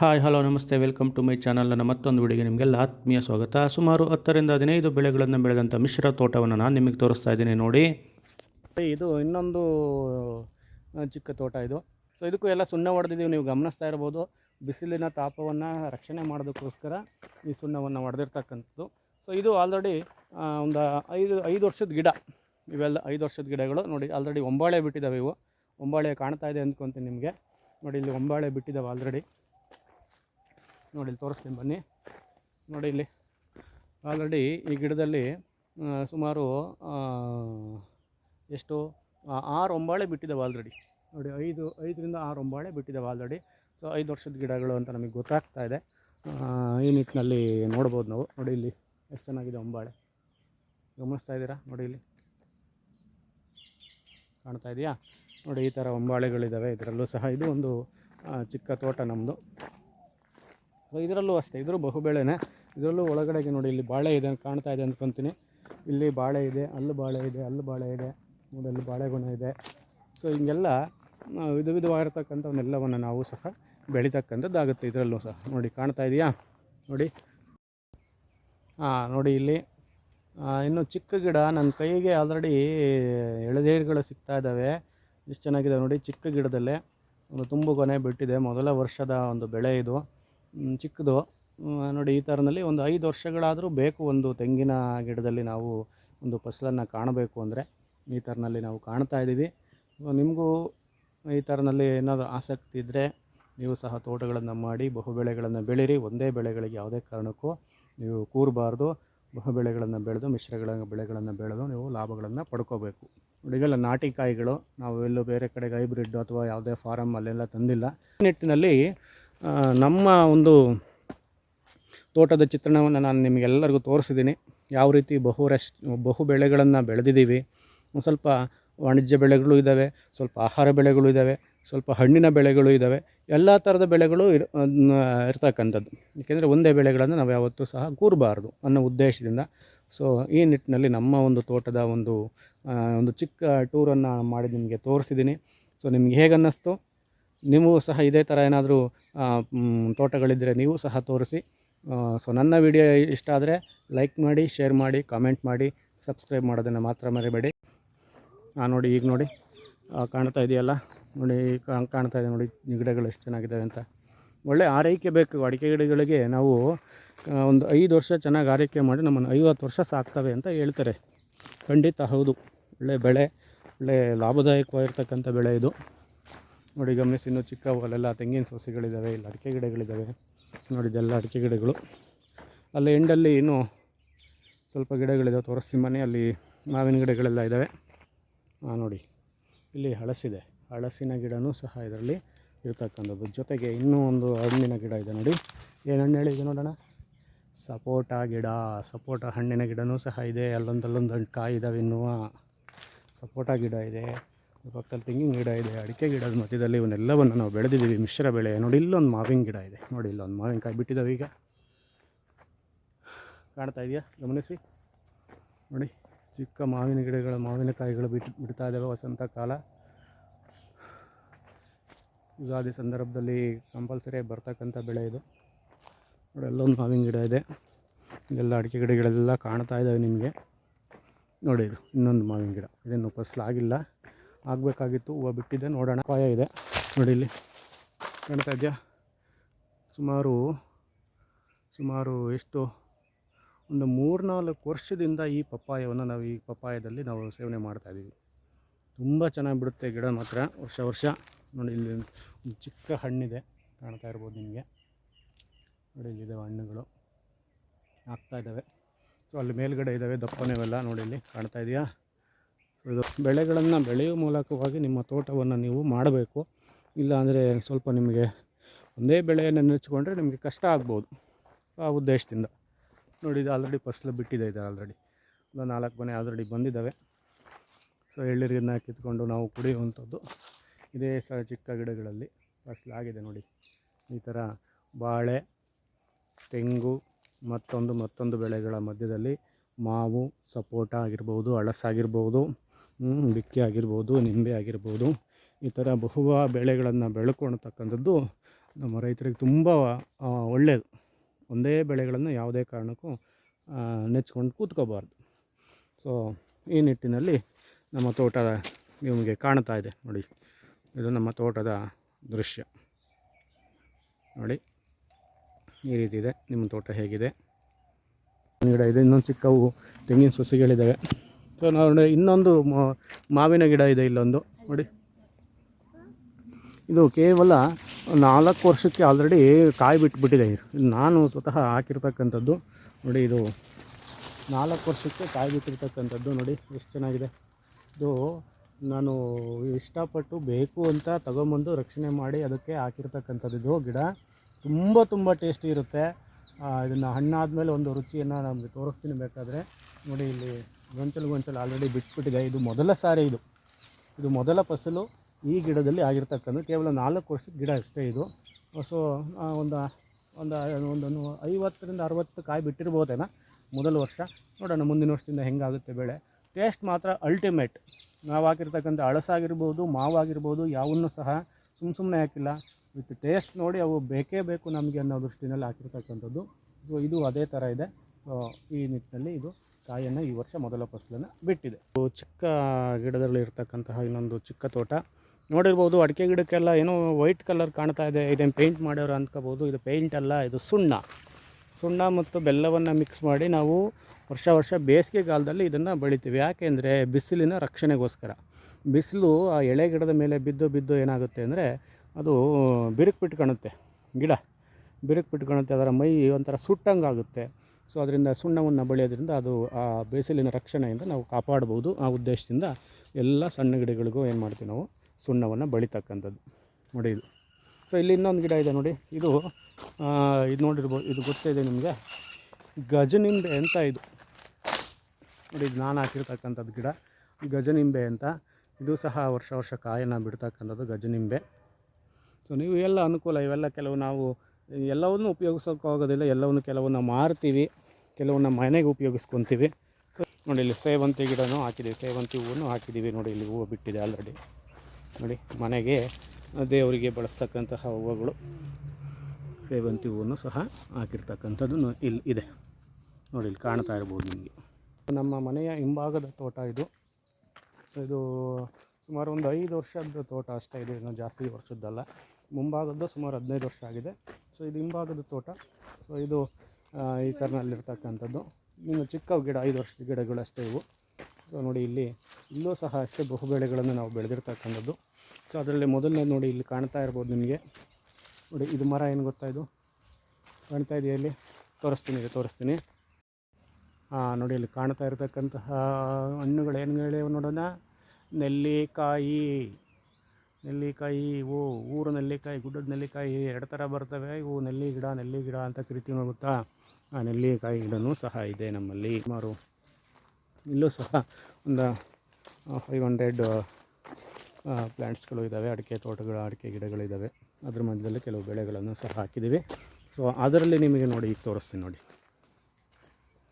Hi, hello, ನಮಸ್ತೆ. Welcome to my channel. ನನ್ನ ಮತ್ತೊಂದು ವಿಡಿಯೋಗೆ ನಿಮಗೆಲ್ಲ ಆತ್ಮೀಯ ಸ್ವಾಗತ. ಸುಮಾರು ಹತ್ತರಿಂದ ಹದಿನೈದು ಬೆಳೆಗಳನ್ನು ಬೆಳೆದಂಥ ಮಿಶ್ರ ತೋಟವನ್ನು ನಾನು ನಿಮಗೆ ತೋರಿಸ್ತಾ ಇದ್ದೀನಿ. ನೋಡಿ. ಇದು ಇನ್ನೊಂದು ಚಿಕ್ಕ ತೋಟ ಇದು. ಸೊ ಇದಕ್ಕೂ ಎಲ್ಲ ಸುಣ್ಣ ಹೊಡೆದಿದ್ದೀವಿ. ನೀವು ಗಮನಿಸ್ತಾ ಇರ್ಬೋದು. ಬಿಸಿಲಿನ ತಾಪವನ್ನು ರಕ್ಷಣೆ ಮಾಡೋದಕ್ಕೋಸ್ಕರ ಈ ಸುಣ್ಣವನ್ನು ಹೊಡೆದಿರ್ತಕ್ಕಂಥದ್ದು. ಸೊ ಇದು ಆಲ್ರೆಡಿ ಒಂದು ಐದು ಐದು ವರ್ಷದ ಗಿಡ. ಇವೆಲ್ಲ ಐದು ವರ್ಷದ ಗಿಡಗಳು. ನೋಡಿ ಆಲ್ರೆಡಿ ಒಂಬಾಳೆ ಬಿಟ್ಟಿದ್ದಾವೆ ಇವು. ಒಂಬಾಳೆ ಕಾಣ್ತಾ ಇದೆ ಅಂದ್ಕೊತೀನಿ ನಿಮಗೆ. ನೋಡಿ, ಇಲ್ಲಿ ಒಂಬಾಳೆ ಬಿಟ್ಟಿದ್ದಾವೆ ಆಲ್ರೆಡಿ ನೋಡಿ, ಇಲ್ಲಿ ತೋರಿಸ್ತೀನಿ ಬನ್ನಿ. ನೋಡಿ ಇಲ್ಲಿ ಆಲ್ರೆಡಿ ಈ ಗಿಡದಲ್ಲಿ ಸುಮಾರು ಎಷ್ಟು ಆರು ಒಂಬಾಳೆ ಬಿಟ್ಟಿದ್ದಾವೆ ಆಲ್ರೆಡಿ ನೋಡಿ, ಐದು, ಐದರಿಂದ ಆರು ಒಂಬಾಳೆ ಬಿಟ್ಟಿದ್ದಾವೆ ಆಲ್ರೆಡಿ ಸೊ ಐದು ವರ್ಷದ ಗಿಡಗಳು ಅಂತ ನಮಗೆ ಗೊತ್ತಾಗ್ತಾ ಇದೆ. ಈ ನಿಟ್ಟಿನಲ್ಲಿ ನೋಡ್ಬೋದು ನಾವು. ನೋಡಿ ಇಲ್ಲಿ, ಎಷ್ಟು ಚೆನ್ನಾಗಿದೆ ಒಂಬಾಳೆ. ಗಮನಿಸ್ತಾ ಇದ್ದೀರಾ? ನೋಡಿ ಇಲ್ಲಿ. ಕಾಣ್ತಾ ಇದೆಯಾ? ನೋಡಿ, ಈ ಥರ ಒಂಬಾಳೆಗಳಿದ್ದಾವೆ ಇದರಲ್ಲೂ ಸಹ ಇದು ಒಂದು ಚಿಕ್ಕ ತೋಟ ನಮ್ಮದು ಸೊ ಇದರಲ್ಲೂ ಅಷ್ಟೇ, ಇದ್ರೂ ಬಹುಬೇಳೆನೇ ಇದರಲ್ಲೂ ಒಳಗಡೆಗೆ ನೋಡಿ, ಇಲ್ಲಿ ಬಾಳೆ ಇದೆ ಕಾಣ್ತಾ ಇದೆ ಅಂದ್ಕೊತೀನಿ ಇಲ್ಲಿ ಬಾಳೆ ಇದೆ, ಅಲ್ಲಿ ಬಾಳೆ ಇದೆ, ಅಲ್ಲಿ ಬಾಳೆ ಇದೆ, ನೋಡಿ, ಅಲ್ಲಿ ಬಾಳೆಗುಣ ಇದೆ. ಸೊ ಹಿಂಗೆಲ್ಲ ವಿಧ ವಿಧವಾಗಿರ್ತಕ್ಕಂಥವನ್ನೆಲ್ಲವನ್ನು ನಾವು ಸಹ ಬೆಳೀತಕ್ಕಂಥದ್ದಾಗುತ್ತೆ ಇದರಲ್ಲೂ ಸಹ. ನೋಡಿ, ಕಾಣ್ತಾ ಇದೆಯಾ? ನೋಡಿ. ಹಾಂ ನೋಡಿ ಇಲ್ಲಿ ಇನ್ನು ಚಿಕ್ಕ ಗಿಡ ನನ್ನ ಕೈಗೆ ಆಲ್ರೆಡಿ ಎಳೆದೇರುಗಳು ಸಿಗ್ತಾ ಇದ್ದಾವೆ. ಎಷ್ಟು ಚೆನ್ನಾಗಿದೆ ನೋಡಿ, ಚಿಕ್ಕ ಗಿಡದಲ್ಲೇ. ಒಂದು ತುಂಬು ಕೊನೆ ಬಿಟ್ಟಿದೆ. ಮೊದಲ ವರ್ಷದ ಒಂದು ಬೆಳೆ ಇದು. ಚಿಕ್ಕದು. ನೋಡಿ, ಈ ಥರನಲ್ಲಿ ಒಂದು ಐದು ವರ್ಷಗಳಾದರೂ ಬೇಕು ಒಂದು ತೆಂಗಿನ ಗಿಡದಲ್ಲಿ ನಾವು ಒಂದು ಫಸಲನ್ನು ಕಾಣಬೇಕು ಅಂದರೆ ಈ ಥರನಲ್ಲಿ ನಾವು ಕಾಣ್ತಾ ಇದ್ದೀವಿ. ನಿಮಗೂ ಈ ಥರನಲ್ಲಿ ಏನಾದರೂ ಆಸಕ್ತಿ ಇದ್ದರೆ ನೀವು ಸಹ ತೋಟಗಳನ್ನು ಮಾಡಿ, ಬಹು ಬೆಳೆಗಳನ್ನು ಬೆಳೀರಿ ಒಂದೇ ಬೆಳೆಗಳಿಗೆ ಯಾವುದೇ ಕಾರಣಕ್ಕೂ ನೀವು ಕೂರಬಾರ್ದು. ಬಹು ಬೆಳೆಗಳನ್ನು ಬೆಳೆದು, ಮಿಶ್ರಗಳ ಬೆಳೆಗಳನ್ನು ಬೆಳೆದು ನೀವು ಲಾಭಗಳನ್ನು ಪಡ್ಕೋಬೇಕು. ಇವೆಲ್ಲ ನಾಟಿ ಕಾಯಿಗಳು. ನಾವು ಎಲ್ಲೂ ಬೇರೆ ಕಡೆಗೆ ಹೈಬ್ರಿಡ್ ಅಥವಾ ಯಾವುದೇ ಫಾರಮ್ ಅಲ್ಲೆಲ್ಲ ತಂದಿಲ್ಲ. ನಿಟ್ಟಿನಲ್ಲಿ ನಮ್ಮ ಒಂದು ತೋಟದ ಚಿತ್ರಣವನ್ನು ನಾನು ನಿಮಗೆಲ್ಲರಿಗೂ ತೋರಿಸಿದ್ದೀನಿ. ಯಾವ ರೀತಿ ಬಹು ರಶ್, ಬಹು ಬೆಳೆಗಳನ್ನು ಬೆಳೆದಿದ್ದೀವಿ. ಸ್ವಲ್ಪ ವಾಣಿಜ್ಯ ಬೆಳೆಗಳು ಇದ್ದಾವೆ ಸ್ವಲ್ಪ ಆಹಾರ ಬೆಳೆಗಳು ಇದ್ದಾವೆ ಸ್ವಲ್ಪ ಹಣ್ಣಿನ ಬೆಳೆಗಳು ಇದ್ದಾವೆ ಎಲ್ಲ ಥರದ ಬೆಳೆಗಳು ಇರ್ ಇರ್ತಕ್ಕಂಥದ್ದು. ಏಕೆಂದರೆ ಒಂದೇ ಬೆಳೆಗಳನ್ನು ನಾವು ಯಾವತ್ತೂ ಸಹ ಕೂರಬಾರ್ದು ಅನ್ನೋ ಉದ್ದೇಶದಿಂದ. ಸೊ ಈ ನಿಟ್ಟಿನಲ್ಲಿ ನಮ್ಮ ಒಂದು ತೋಟದ ಒಂದು ಒಂದು ಚಿಕ್ಕ ಟೂರನ್ನು ಮಾಡಿ ನಿಮಗೆ ತೋರಿಸಿದ್ದೀನಿ. ಸೊ ನಿಮ್ಗೆ ಹೇಗೆ ಅನ್ನಿಸ್ತು? ನೀವು ಸಹ ಇದೇ ಥರ ಏನಾದರೂ ತೋಟಗಳಿದ್ದರೆ ನೀವು ಸಹ ತೋರಿಸಿ. ಸೊ ನನ್ನ ವಿಡಿಯೋ ಇಷ್ಟ ಆದರೆ ಲೈಕ್ ಮಾಡಿ, ಶೇರ್ ಮಾಡಿ ಕಾಮೆಂಟ್ ಮಾಡಿ ಸಬ್ಸ್ಕ್ರೈಬ್ ಮಾಡೋದನ್ನು ಮಾತ್ರ ಮರಿಬೇಡಿ. ಹಾಂ ನೋಡಿ ಈಗ ನೋಡಿ ಕಾಣ್ತಾ ಇದೆಯಲ್ಲ? ನೋಡಿ ಕಾಣ್ತಾ ಇದೆ ನೋಡಿ, ಗಿಡಗಳು ಎಷ್ಟು ಚೆನ್ನಾಗಿದ್ದಾವೆ ಅಂತ. ಒಳ್ಳೆ ಆರೈಕೆ ಬೇಕು. ಅಡಿಕೆ ಗಿಡಗಳಿಗೆ ನಾವು ಒಂದು ಐದು ವರ್ಷ ಚೆನ್ನಾಗಿ ಆರೈಕೆ ಮಾಡಿ ನಮ್ಮನ್ನು ಐವತ್ತು ವರ್ಷ ಸಾಕ್ತವೆ ಅಂತ ಹೇಳ್ತಾರೆ. ಖಂಡಿತ ಹೌದು. ಒಳ್ಳೆ ಬೆಳೆ, ಒಳ್ಳೆ ಲಾಭದಾಯಕವಾಗಿರ್ತಕ್ಕಂಥ ಬೆಳೆ ಇದು. ನೋಡಿ ಗಮನಿಸಿ, ಇನ್ನೂ ಚಿಕ್ಕ ಅಲ್ಲೆಲ್ಲ ತೆಂಗಿನ ಸಸಿಗಳಿದ್ದಾವೆ ಇಲ್ಲಿ ಅಡಿಕೆ ಗಿಡಗಳಿದ್ದಾವೆ ನೋಡಿ ಇದೆಲ್ಲ ಅಡಿಕೆ ಗಿಡಗಳು. ಅಲ್ಲಿ ಎಂಡಲ್ಲಿ ಇನ್ನೂ ಸ್ವಲ್ಪ ಗಿಡಗಳಿದ್ದಾವೆ ತೋರಿಸ್ತೀನಿ ಮನೆ, ಅಲ್ಲಿ ಮಾವಿನ ಗಿಡಗಳೆಲ್ಲ ಇದ್ದಾವೆ ಹಾಂ ನೋಡಿ, ಇಲ್ಲಿ ಹಳಸಿದೆ. ಹಳಸಿನ ಗಿಡನೂ ಸಹ ಇದರಲ್ಲಿ ಇರ್ತಕ್ಕಂಥದ್ದು. ಜೊತೆಗೆ ಇನ್ನೂ ಒಂದು ಹಣ್ಣಿನ ಗಿಡ ಇದೆ, ನೋಡಿ. ಏನು ಹಣ್ಣು ಹೇಳಿದೆ ನೋಡೋಣ? ಸಪೋಟ ಗಿಡ, ಸಪೋಟ ಹಣ್ಣಿನ ಗಿಡನೂ ಸಹ ಇದೆ. ಅಲ್ಲೊಂದಲ್ಲೊಂದು ಅಲ್ಲೊಂದು ಹಣ್ಣು ಕಾಯಿ ಇದ್ದಾವೆ ಇನ್ನೂ ಸಪೋಟ ಗಿಡ ಇದೆ. ಪಕ್ಕದಲ್ಲಿ ತೆಂಗಿನ ಗಿಡ ಇದೆ, ಅಡಿಕೆ ಗಿಡದ ಮಧ್ಯದಲ್ಲಿ ಇವನ್ನೆಲ್ಲವನ್ನು ನಾವು ಬೆಳೆದಿದ್ದೀವಿ. ಮಿಶ್ರ ಬೆಳೆ. ನೋಡಿ, ಇಲ್ಲೊಂದು ಮಾವಿನ ಗಿಡ ಇದೆ. ನೋಡಿ, ಇಲ್ಲೊಂದು ಮಾವಿನಕಾಯಿ ಬಿಟ್ಟಿದ್ದಾವೆ ಈಗ. ಕಾಣ್ತಾ ಇದೆಯಾ? ಗಮನಿಸಿ. ನೋಡಿ, ಚಿಕ್ಕ ಮಾವಿನ ಗಿಡಗಳು ಮಾವಿನಕಾಯಿಗಳು ಬಿಟ್ಟು ಬಿಡ್ತಾ ಇದ್ದಾವೆ ವಸಂತ ಕಾಲ. ಯುಗಾದಿ ಸಂದರ್ಭದಲ್ಲಿ ಕಂಪಲ್ಸರಿ ಬರ್ತಕ್ಕಂಥ ಬೆಳೆ ಇದು. ನೋಡಿ ಎಲ್ಲೊಂದು ಮಾವಿನ ಗಿಡ ಇದೆ. ಇದೆಲ್ಲ ಅಡಿಕೆ ಗಿಡಗಳೆಲ್ಲ ಕಾಣ್ತಾ ಇದ್ದಾವೆ ನಿಮಗೆ. ನೋಡಿ ಇದು, ಇನ್ನೊಂದು ಮಾವಿನ ಗಿಡ. ಇದನ್ನು ಫಸಲಾಗಿಲ್ಲ ಆಗಬೇಕಾಗಿತ್ತು, ಹೂವು ಬಿಟ್ಟಿದೆ, ನೋಡೋಣ. ಪಾಯ ಇದೆ. ನೋಡಿ ಇಲ್ಲಿ. ಕಾಣ್ತಾ ಇದೆಯಾ? ಸುಮಾರು ಸುಮಾರು ಎಷ್ಟು? ಒಂದು ಮೂರ್ನಾಲ್ಕು ವರ್ಷದಿಂದ ಈ ಪಪ್ಪಾಯವನ್ನು ನಾವು ಈ ಪಪ್ಪಾಯದಲ್ಲಿ ನಾವು ಸೇವನೆ ಮಾಡ್ತಾ ಇದ್ದೀವಿ. ತುಂಬ ಚೆನ್ನಾಗಿ ಬಿಡುತ್ತೆ ಗಿಡ ಮಾತ್ರ, ವರ್ಷ ವರ್ಷ. ನೋಡಿ ಇಲ್ಲಿ ಒಂದು ಚಿಕ್ಕ ಹಣ್ಣಿದೆ, ಕಾಣ್ತಾ ಇರ್ಬೋದು ನಿಮಗೆ. ನೋಡಿ ಇಲ್ಲಿದ್ದಾವೆ ಹಣ್ಣುಗಳು. ಆಗ್ತಾ ಇದ್ದಾವೆ ಸೊ, ಅಲ್ಲಿ ಮೇಲ್ಗಡೆ ಇದ್ದಾವೆ ದಪ್ಪನೇವೆಲ್ಲ. ನೋಡಿ ಇಲ್ಲಿ ಕಾಣ್ತಾ ಇದೆಯಾ? ಬೆಳೆಗಳನ್ನು ಬೆಳೆಯುವ ಮೂಲಕವಾಗಿ ನಿಮ್ಮ ತೋಟವನ್ನು ನೀವು ಮಾಡಬೇಕು. ಇಲ್ಲ ಅಂದರೆ ಸ್ವಲ್ಪ ನಿಮಗೆ ಒಂದೇ ಬೆಳೆಯನ್ನು ನೆನೆಸ್ಕೊಂಡ್ರೆ ನಿಮಗೆ ಕಷ್ಟ ಆಗ್ಬೋದು. ಆ ಉದ್ದೇಶದಿಂದ. ನೋಡಿ, ಇದು ಆಲ್ರೆಡಿ ಫಸ್ಲು ಬಿಟ್ಟಿದೆ ಇದು ಆಲ್ರೆಡಿ ಒಂದು ನಾಲ್ಕು ಮನೆ ಆಲ್ರೆಡಿ ಬಂದಿದ್ದಾವೆ. ಸೊ ಎಳ್ನೀರನ್ನ ಕಿತ್ಕೊಂಡು ನಾವು ಕುಡಿಯುವಂಥದ್ದು. ಇದೇ ಸಹ ಚಿಕ್ಕ ಗಿಡಗಳಲ್ಲಿ ಆಗಿದೆ ನೋಡಿ. ಈ ಥರ ಬಾಳೆ, ತೆಂಗು, ಮತ್ತೊಂದು ಮತ್ತೊಂದು ಬೆಳೆಗಳ ಮಧ್ಯದಲ್ಲಿ ಮಾವು, ಸಪೋಟ ಆಗಿರ್ಬೋದು, ಹಳಸಾಗಿರ್ಬೋದು. ಬಿಕ್ಕೆ ಆಗಿರ್ಬೋದು, ನಿಂಬೆ ಆಗಿರ್ಬೋದು, ಈ ಥರ ಬಹುವ ಬೆಳೆಗಳನ್ನು ಬೆಳ್ಕೊಳ್ತಕ್ಕಂಥದ್ದು ನಮ್ಮ ರೈತರಿಗೆ ತುಂಬ ಒಳ್ಳೆಯದು ಒಂದೇ ಬೆಳೆಗಳನ್ನು ಯಾವುದೇ ಕಾರಣಕ್ಕೂ ನೆಚ್ಕೊಂಡು ಕೂತ್ಕೋಬಾರ್ದು. ಸೊ ಈ ನಿಟ್ಟಿನಲ್ಲಿ ನಮ್ಮ ತೋಟ ನಿಮಗೆ ಕಾಣ್ತಾ ಇದೆ ನೋಡಿ. ಇದು ನಮ್ಮ ತೋಟದ ದೃಶ್ಯ. ನೋಡಿ, ಈ ರೀತಿ ಇದೆ. ನಿಮ್ಮ ತೋಟ ಹೇಗಿದೆ? ಗಿಡ ಇದೆ. ಇನ್ನೊಂದು ಚಿಕ್ಕವು ತೆಂಗಿನ ಸಸಿಗಳಿದ್ದಾವೆ ಸೊ ನಾವು ಇನ್ನೊಂದು ಮಾವಿನ ಗಿಡ ಇದೆ ಇಲ್ಲೊಂದು. ನೋಡಿ. ಇದು ಕೇವಲ ನಾಲ್ಕು ವರ್ಷಕ್ಕೆ ಆಲ್ರೆಡಿ ಕಾಯಿ ಬಿಟ್ಬಿಟ್ಟಿದೆ. ನಾನು ಸ್ವತಃ ಹಾಕಿರ್ತಕ್ಕಂಥದ್ದು, ನೋಡಿ ಇದು. ನಾಲ್ಕು ವರ್ಷಕ್ಕೆ ಕಾಯಿ ಬಿಟ್ಟಿರ್ತಕ್ಕಂಥದ್ದು, ನೋಡಿ ಎಷ್ಟು ಚೆನ್ನಾಗಿದೆ. ಇದು ನಾನು ಇಷ್ಟಪಟ್ಟು ಬೇಕು ಅಂತ ತಗೊಂಬಂದು ರಕ್ಷಣೆ ಮಾಡಿ ಅದಕ್ಕೆ ಹಾಕಿರ್ತಕ್ಕಂಥದ್ದು. ಇದು ಗಿಡ ತುಂಬ ತುಂಬ ಟೇಸ್ಟಿ ಇರುತ್ತೆ. ಇದನ್ನು ಹಣ್ಣಾದಮೇಲೆ ಒಂದು ರುಚಿಯನ್ನು ನಮಗೆ ತೋರಿಸ್ತೀನಿ ಬೇಕಾದರೆ. ನೋಡಿ ಇಲ್ಲಿ ಗೊಂಚಲು ಗೊಂಚಲು ಆಲ್ರೆಡಿ ಬಿಟ್ಬಿಟ್ಟಿದೆ ಇದು ಮೊದಲ ಸಾರಿ ಇದು. ಇದು ಮೊದಲ ಫಸಲು ಈ ಗಿಡದಲ್ಲಿ ಆಗಿರ್ತಕ್ಕಂಥ ಕೇವಲ ನಾಲ್ಕು ವರ್ಷದ ಗಿಡ ಅಷ್ಟೇ ಇದು. ಸೊ ಒಂದು ಒಂದು ಒಂದು ಐವತ್ತರಿಂದ ಅರವತ್ತು ಕಾಯಿ ಬಿಟ್ಟಿರ್ಬೋದೇನೋ ಮೊದಲ ವರ್ಷ. ನೋಡೋಣ ಮುಂದಿನ ವರ್ಷದಿಂದ ಹೆಂಗಾಗುತ್ತೆ ಬೆಳೆ. ಟೇಸ್ಟ್ ಮಾತ್ರ ಅಲ್ಟಿಮೇಟ್ ನಾವು ಹಾಕಿರ್ತಕ್ಕಂಥ ಅಳಸಾಗಿರ್ಬೋದು, ಮಾವಾಗಿರ್ಬೋದು, ಯಾವನ್ನೂ ಸಹ ಸುಮ್ಮ ಸುಮ್ಮನೆ ಹಾಕಿಲ್ಲ. ವಿತ್ ಟೇಸ್ಟ್ ನೋಡಿ ಅವು ಬೇಕೇ ಬೇಕು ನಮಗೆ ಅನ್ನೋ ದೃಷ್ಟಿನಲ್ಲಿ ಹಾಕಿರ್ತಕ್ಕಂಥದ್ದು. ಸೊ ಇದು ಅದೇ ಥರ ಇದೆ. ಈ ನಿಟ್ಟಿನಲ್ಲಿ ಇದು ಕಾಯನ್ನು ಈ ವರ್ಷ ಮೊದಲ ಫಸಲನ್ನು ಬಿಟ್ಟಿದೆ. ಚಿಕ್ಕ ಗಿಡದಲ್ಲಿ ಇರ್ತಕ್ಕಂತಹ ಇನ್ನೊಂದು ಚಿಕ್ಕ ತೋಟ. ನೋಡಿರ್ಬೋದು ಅಡಿಕೆ ಗಿಡಕ್ಕೆಲ್ಲ ಏನೋ ವೈಟ್ ಕಲರ್ ಕಾಣ್ತಾ ಇದೆ. ಇದೇನು ಪೇಂಟ್ ಮಾಡ್ಯಾರ ಅಂದ್ಕೋಬೋದು ಇದು ಪೇಂಟ್ ಅಲ್ಲ, ಇದು ಸುಣ್ಣ. ಸುಣ್ಣ ಮತ್ತು ಬೆಲ್ಲವನ್ನು ಮಿಕ್ಸ್ ಮಾಡಿ ನಾವು ವರ್ಷ ವರ್ಷ ಬೇಸಿಗೆಗಾಲದಲ್ಲಿ ಇದನ್ನು ಬೆಳಿತೀವಿ. ಯಾಕೆಂದರೆ ಬಿಸಿಲಿನ ರಕ್ಷಣೆಗೋಸ್ಕರ. ಬಿಸಿಲು ಆ ಎಳೆ ಗಿಡದ ಮೇಲೆ ಬಿದ್ದು ಬಿದ್ದು ಏನಾಗುತ್ತೆ ಅಂದರೆ ಅದು ಬಿರುಕು ಬಿಟ್ಕೊಳುತ್ತೆ ಗಿಡ ಬಿರುಕು ಬಿಟ್ಕೊಳುತ್ತೆ ಅದರ ಮೈ ಒಂಥರ ಸುಟ್ಟಂಗೆ ಆಗುತ್ತೆ ಸೊ ಅದರಿಂದ ಸುಣ್ಣವನ್ನು ಬೆಳೆಯೋದ್ರಿಂದ ಅದು ಆ ಬೇಸಲಿನ ರಕ್ಷಣೆಯಿಂದ ನಾವು ಕಾಪಾಡ್ಬೋದು ಆ ಉದ್ದೇಶದಿಂದ ಎಲ್ಲ ಸಣ್ಣ ಗಿಡಗಳಿಗೂ ಏನು ಮಾಡ್ತೀವಿ ನಾವು ಸುಣ್ಣವನ್ನು ಬೆಳೀತಕ್ಕಂಥದ್ದು. ನೋಡಿ ಇದು. ಸೊ ಇಲ್ಲಿ ಇನ್ನೊಂದು ಗಿಡ ಇದೆ ನೋಡಿ. ಇದು ಇದು ನೋಡಿರ್ಬೋದು ಇದು ಗೊತ್ತಿದೆ ನಿಮಗೆ. ಗಜನಿಂಬೆ ಅಂತ ಇದು. ನೋಡಿ, ಇದು ನಾನು ಹಾಕಿರ್ತಕ್ಕಂಥದ್ದು ಗಿಡ. ಗಜನಿಂಬೆ ಅಂತ. ಇದು ಸಹ ವರ್ಷ ವರ್ಷ ಕಾಯನ್ನು ಬಿಡ್ತಕ್ಕಂಥದ್ದು ಗಜನಿಂಬೆ. ಸೊ ನೀವು ಎಲ್ಲ ಅನುಕೂಲ ಇವೆಲ್ಲ ಕೆಲವು ನಾವು ಎಲ್ಲವನ್ನೂ ಉಪಯೋಗಿಸೋಕ್ಕಾಗೋದಿಲ್ಲ, ಎಲ್ಲವನ್ನು ಕೆಲವನ್ನ ಮಾರ್ತೀವಿ, ಕೆಲವನ್ನ ಮನೆಗೆ ಉಪಯೋಗಿಸ್ಕೊತೀವಿ. ನೋಡಿ, ಇಲ್ಲಿ ಸೇವಂತಿ ಗಿಡನೂ ಹಾಕಿದ್ದೀವಿ ಸೇವಂತಿ ಹೂವನ್ನು ಹಾಕಿದ್ದೀವಿ ನೋಡಿ, ಇಲ್ಲಿ ಹೂವು ಬಿಟ್ಟಿದೆ ಆಲ್ರೆಡಿ ನೋಡಿ, ಮನೆಗೆ ದೇವರಿಗೆ ಬಳಸ್ತಕ್ಕಂತಹ ಹೂವುಗಳು, ಸೇವಂತಿ ಹೂವನ್ನು ಸಹ ಹಾಕಿರ್ತಕ್ಕಂಥದ್ದು ಇಲ್ಲಿ ಇದೆ. ನೋಡಿ, ಇಲ್ಲಿ ಕಾಣ್ತಾ ಇರ್ಬೋದು ನಿಮಗೆ. ನಮ್ಮ ಮನೆಯ ಹಿಂಭಾಗದ ತೋಟ ಇದು. ಇದು ಸುಮಾರು ಒಂದು ಐದು ವರ್ಷದ ತೋಟ ಅಷ್ಟೇ, ಇದೆ ಇನ್ನೂ ಜಾಸ್ತಿ ವರ್ಷದ್ದಲ್ಲ. ಮುಂಭಾಗದ್ದು ಸುಮಾರು ಹದಿನೈದು ವರ್ಷ ಆಗಿದೆ. ಸೊ ಇದು ಹಿಂಭಾಗದ ತೋಟ. ಸೊ ಇದು ಈ ಥರನಲ್ಲಿರ್ತಕ್ಕಂಥದ್ದು ಇನ್ನು ಚಿಕ್ಕ ಗಿಡ, ಐದು ವರ್ಷದ ಗಿಡಗಳು ಅಷ್ಟೇ ಇವು. ಸೊ ನೋಡಿ ಇಲ್ಲಿ, ಇಲ್ಲೂ ಸಹ ಅಷ್ಟೇ ಬಹು ಬೆಳೆಗಳನ್ನು ನಾವು ಬೆಳೆದಿರ್ತಕ್ಕಂಥದ್ದು. ಸೊ ಅದರಲ್ಲಿ ಮೊದಲನೇ ನೋಡಿ ಇಲ್ಲಿ ಕಾಣ್ತಾ ಇರ್ಬೋದು ನಿಮಗೆ. ನೋಡಿ, ಇದು ಮರ ಏನು ಗೊತ್ತಾ ಇದು? ಕಾಣ್ತಾ ಇದೆಯಾ ಇಲ್ಲಿ? ತೋರಿಸ್ತೀನಿ, ಇದು ತೋರಿಸ್ತೀನಿ. ಹಾಂ ನೋಡಿ ಇಲ್ಲಿ ಕಾಣ್ತಾ ಇರತಕ್ಕಂತಹ ಹಣ್ಣುಗಳು ಏನು ಹೇಳಿ ನೋಡೋಣ? ನೆಲ್ಲಿಕಾಯಿ. ನೆಲ್ಲಿಕಾಯಿ, ಇವು ಊರು ನೆಲ್ಲಿಕಾಯಿ, ಗುಡ್ಡದ ನೆಲ್ಲಿಕಾಯಿ ಎರಡು ಥರ ಬರ್ತವೆ. ಇವು ನೆಲ್ಲಿ ಗಿಡ ನೆಲ್ಲಿ ಗಿಡ ಅಂತ ಕರಿತೀವಿ ನೋಡುತ್ತಾ ಗೊತ್ತಾ? ಆ ನೆಲ್ಲಿಕಾಯಿ ಗಿಡನೂ ಸಹ ಇದೆ ನಮ್ಮಲ್ಲಿ. ಸುಮಾರು ಇಲ್ಲೂ ಸಹ ಒಂದು ಫೈವ್ ಹಂಡ್ರೆಡ್ ಪ್ಲ್ಯಾಂಟ್ಸ್ಗಳು ಇದ್ದಾವೆ ಅಡಿಕೆ ತೋಟಗಳು, ಅಡಿಕೆ ಗಿಡಗಳಿದ್ದಾವೆ ಅದ್ರ ಮಧ್ಯದಲ್ಲಿ ಕೆಲವು ಬೆಳೆಗಳನ್ನು ಸಹ ಹಾಕಿದ್ದೀವಿ. ಸೊ ಅದರಲ್ಲಿ ನಿಮಗೆ ನೋಡಿ ಈಗ ತೋರಿಸ್ತೀನಿ ನೋಡಿ.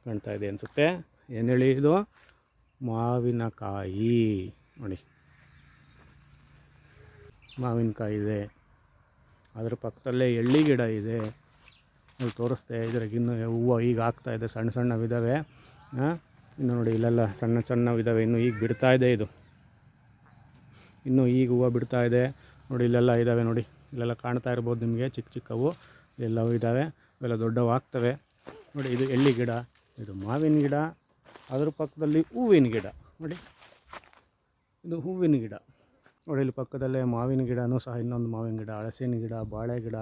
ಕಾಣ್ತಾ ಇದೆ ಅನಿಸುತ್ತೆ. ಏನು ಹೇಳಿ ಇದು? ಮಾವಿನಕಾಯಿ. ನೋಡಿ. ಮಾವಿನಕಾಯಿ ಇದೆ. ಅದ್ರ ಪಕ್ಕದಲ್ಲೇ ಎಳ್ಳಿ ಗಿಡ ಇದೆ. ಅಲ್ಲಿ ತೋರಿಸ್ತೆ, ಇದ್ರಾಗ ಇನ್ನು ಹೂವು ಈಗ ಆಗ್ತಾ ಇದೆ, ಸಣ್ಣ ಸಣ್ಣವಿದ್ದಾವೆ ಇನ್ನು ನೋಡಿ, ಇಲ್ಲೆಲ್ಲ ಸಣ್ಣ ಸಣ್ಣವಿದ್ದಾವೆ ಇನ್ನು ಈಗ ಬಿಡ್ತಾ ಇದೆ ಇದು. ಇನ್ನು ಈಗ ಹೂವು ಬಿಡ್ತಾ ಇದೆ. ನೋಡಿ, ಇಲ್ಲೆಲ್ಲ ಇದ್ದಾವೆ ನೋಡಿ. ಇಲ್ಲೆಲ್ಲ ಕಾಣ್ತಾ ಇರ್ಬೋದು ನಿಮಗೆ, ಚಿಕ್ಕ ಚಿಕ್ಕವು. ಎಲ್ಲವೂ ಇದ್ದಾವೆ ಇವೆಲ್ಲ ದೊಡ್ಡವು ಆಗ್ತವೆ ನೋಡಿ, ಇದು ಎಳ್ಳಿ ಗಿಡ, ಇದು ಮಾವಿನ ಗಿಡ. ಅದ್ರ ಪಕ್ಕದಲ್ಲಿ ಹೂವಿನ ಗಿಡ. ನೋಡಿ, ಇದು ಹೂವಿನ ಗಿಡ. ನೋಡಿ ಇಲ್ಲಿ ಪಕ್ಕದಲ್ಲೇ ಮಾವಿನ ಗಿಡನೂ ಸಹ ಇನ್ನೊಂದು ಮಾವಿನ ಗಿಡ ಹಳಸಿನ ಗಿಡ, ಬಾಳೆ ಗಿಡ.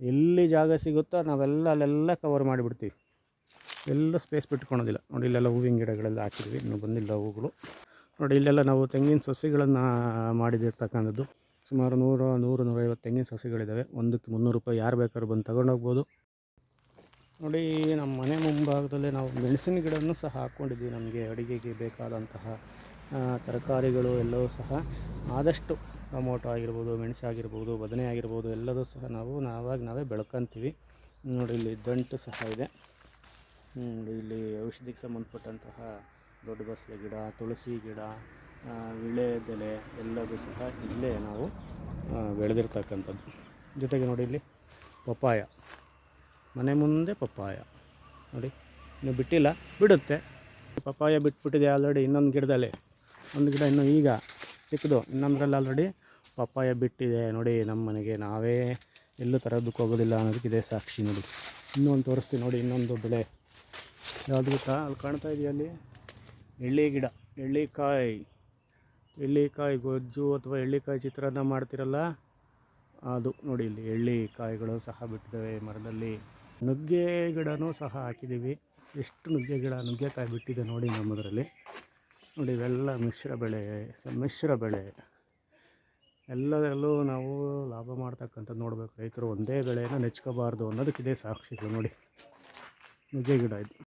ಎಲ್ಲಿ ಜಾಗ ಸಿಗುತ್ತೋ ನಾವೆಲ್ಲ ಅಲ್ಲೆಲ್ಲ ಕವರ್ ಮಾಡಿಬಿಡ್ತೀವಿ. ಎಲ್ಲ ಸ್ಪೇಸ್ ಬಿಟ್ಕೊಳೋದಿಲ್ಲ ನೋಡಿ, ಇಲ್ಲೆಲ್ಲ ಹೂವಿನ ಗಿಡಗಳೆಲ್ಲ ಹಾಕಿದ್ವಿ. ಇನ್ನೂ ಬಂದಿಲ್ಲ ಹೂಗಳು. ನೋಡಿ, ಇಲ್ಲೆಲ್ಲ ನಾವು ತೆಂಗಿನ ಸಸಿಗಳನ್ನು ಮಾಡಿದಿರ್ತಕ್ಕಂಥದ್ದು. ಸುಮಾರು ನೂರು ನೂರು, ನೂರೈವತ್ತು ತೆಂಗಿನ ಸಸಿಗಳಿದ್ದಾವೆ ಒಂದಕ್ಕೆ ಮುನ್ನೂರು ರೂಪಾಯಿ ಯಾರು ಬೇಕಾದ್ರೂ ಬಂದು ತಗೊಂಡೋಗ್ಬೋದು. ನೋಡಿ, ನಮ್ಮ ಮನೆ ಮುಂಭಾಗದಲ್ಲೇ ನಾವು ಮೆಣಸಿನ ಗಿಡವನ್ನು ಸಹ ಹಾಕ್ಕೊಂಡಿದ್ವಿ. ನಮಗೆ ಅಡುಗೆಗೆ ಬೇಕಾದಂತಹ ತರಕಾರಿಗಳು ಎಲ್ಲವೂ ಸಹ ಆದಷ್ಟು ಟೊಮೊಟೊ ಆಗಿರ್ಬೋದು, ಮೆಣಸು ಆಗಿರ್ಬೋದು, ಬದನೆ ಆಗಿರ್ಬೋದು, ಎಲ್ಲದೂ ಸಹ ನಾವು ನಾವಾಗ ನಾವೇ ಬೆಳ್ಕೊತೀವಿ. ನೋಡಿ, ಇಲ್ಲಿ ದಂಟು ಸಹ ಇದೆ. ನೋಡಿ, ಇಲ್ಲಿ ಔಷಧಿಗೆ ಸಂಬಂಧಪಟ್ಟಂತಹ ದೊಡ್ಡ ಬಸಳೆ ಗಿಡ, ತುಳಸಿ ಗಿಡ ವಿಳೆದೆಲೆ ಎಲ್ಲದೂ ಸಹ ಇಲ್ಲೇ ನಾವು ಬೆಳೆದಿರ್ತಕ್ಕಂಥದ್ದು. ಜೊತೆಗೆ ನೋಡಿ, ಇಲ್ಲಿ ಪಪ್ಪಾಯ. ಮನೆ ಮುಂದೆ ಪಪ್ಪಾಯ. ನೋಡಿ, ಇನ್ನು ಬಿಟ್ಟಿಲ್ಲ, ಬಿಡುತ್ತೆ. ಪಪ್ಪಾಯ ಬಿಟ್ಬಿಟ್ಟಿದೆ ಆಲ್ರೆಡಿ ಇನ್ನೊಂದು ಗಿಡದಲ್ಲಿ. ಒಂದು ಗಿಡ ಇನ್ನು ಈಗ ಸಿಕ್ಕದು ಇನ್ನೊಂದರಲ್ಲಿ ಆಲ್ರೆಡಿ ಪಪ್ಪಾಯ ಬಿಟ್ಟಿದೆ. ನೋಡಿ ನಮ್ಮ ಮನೆಗೆ ನಾವೇ ಎಲ್ಲೂ ತರೋದಕ್ಕೆ ಹೋಗೋದಿಲ್ಲ ಅನ್ನೋದಕ್ಕೆ ಇದೆ ಸಾಕ್ಷಿ ನೋಡಿ. ಇನ್ನೊಂದು ತೋರಿಸ್ತೀನಿ ನೋಡಿ, ಇನ್ನೊಂದು ಬೆಳೆ ಯಾವುದು ಗೊತ್ತಾ? ಅಲ್ಲಿ ಕಾಣ್ತಾ ಇದೆಯಾ ಅಲ್ಲಿ? ಎಳ್ಳಿ ಗಿಡ, ಎಳ್ಳಿಕಾಯಿ. ಎಳ್ಳಿಕಾಯಿ ಗೊಜ್ಜು ಅಥವಾ ಎಳ್ಳಿಕಾಯಿ ಚಿತ್ರಾನ್ನ ಮಾಡ್ತಿರಲ್ಲ? ಅದು ನೋಡಿ, ಇಲ್ಲಿ ಎಳ್ಳಿಕಾಯಿಗಳು ಸಹ ಬಿಟ್ಟಿದ್ದಾವೆ ಮರದಲ್ಲಿ. ನುಗ್ಗೆ ಗಿಡನೂ ಸಹ ಹಾಕಿದ್ದೀವಿ. ಎಷ್ಟು ನುಗ್ಗೆ ಗಿಡ, ನುಗ್ಗೆಕಾಯಿ ಬಿಟ್ಟಿದೆ ನೋಡಿ ನಮ್ಮದರಲ್ಲಿ. ನೋಡಿ, ಇವೆಲ್ಲ ಮಿಶ್ರ ಬೆಳೆ ಸಮ್ಮಿಶ್ರ ಬೆಳೆ. ಎಲ್ಲದರಲ್ಲೂ ನಾವು ಲಾಭ ಮಾಡ್ತಕ್ಕಂಥದ್ದು ನೋಡಬೇಕು. ರೈತರು ಒಂದೇ ಬೆಳೆಯನ್ನು ನೆಚ್ಕೋಬಾರ್ದು ಅನ್ನೋದಕ್ಕಿದೆ ಸಾಕ್ಷಿಗಳು ನೋಡಿ. ನುಗ್ಗೆ ಗಿಡ ಇದು.